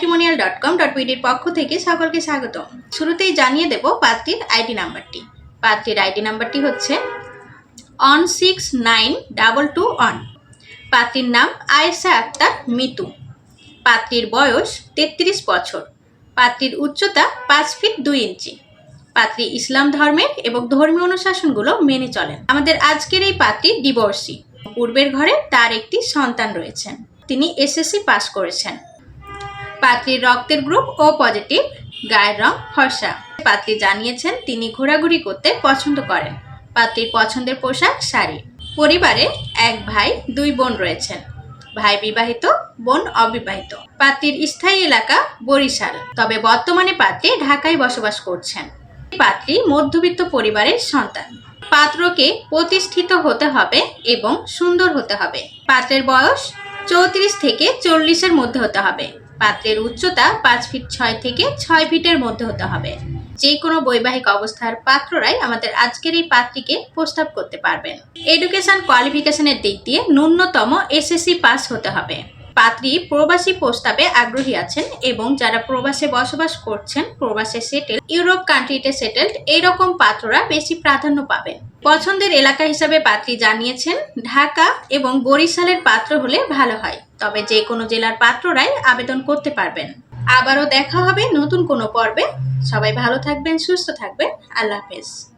Matrimonial dot com dot বিডির পক্ষ থেকে সকলকে স্বাগত শুরুতেই জানিয়ে দেব পাত্রীর আইডি নাম্বারটি। পাত্রীর আইডি নাম্বারটি হচ্ছে one six nine double two one পাত্রীর নাম আয়েশা আক্তার মিতু। পাত্রীর বয়স তেত্রিশ বছর। পাত্রীর উচ্চতা পাঁচ ফিট দুই ইঞ্চি। পাত্রী ইসলাম ধর্মের এবং ধর্মীয় অনুশাসনগুলো মেনে চলেন। আমাদের আজকের এই পাত্রী ডিভোর্সি পূর্বের ঘরে তার একটি সন্তান রয়েছেন। তিনি এসএসসি পাস করেছেন। পাত্রীর রক্তের গ্রুপ ও পজিটিভ। গায়ের রং ফর্সা। পাত্রী জানিয়েছেন তিনি ঘোরাঘুরি করতে পছন্দ করেন। পাত্রীর পছন্দের পোশাক, শাড়ি। পরিবারে এক ভাই, দুই বোন রয়েছেন। ভাই বিবাহিত, বোন অবিবাহিত। পাত্রীর স্থায়ী এলাকা বরিশাল। তবে বর্তমানে পাত্রী ঢাকায় বসবাস করছেন। পাত্রী মধ্যবিত্ত পরিবারের সন্তান। পাত্রকে প্রতিষ্ঠিত হতে হবে এবং সুন্দর হতে হবে। পাত্রের বয়স চৌত্রিশ থেকে চল্লিশের মধ্যে হতে হবে। পাত্রের উচ্চতা পাঁচ ফিট ছয় থেকে ছয় ফিটের মধ্যে হতে হবে। যে কোনো বৈবাহিক অবস্থার পাত্ররাই আমাদের আজকের এই পাত্রীকে প্রস্তাব করতে পারবেন। এডুকেশন কোয়ালিফিকেশনের দিক দিয়ে ন্যূনতম এসএসসি পাস হতে হবে। পাত্রী প্রবাসী প্রস্তাবে আগ্রহী আছেন এবং যারা প্রবাসে বসবাস করছেন, প্রবাসে সেটেল ইউরোপ কান্ট্রিতে সেটেলড এইরকম পাত্ররা বেশি প্রাধান্য পাবেন। পছন্দের এলাকা হিসাবে পাত্রী জানিয়েছেন, ঢাকা এবং বরিশালের পাত্র হলে ভালো হয়, তবে যে কোনো জেলার পাত্ররাই আবেদন করতে পারবেন। আবারও দেখা হবে নতুন কোনো পর্বে। সবাই ভালো থাকবেন, সুস্থ থাকবেন। আল্লাহ হাফেজ।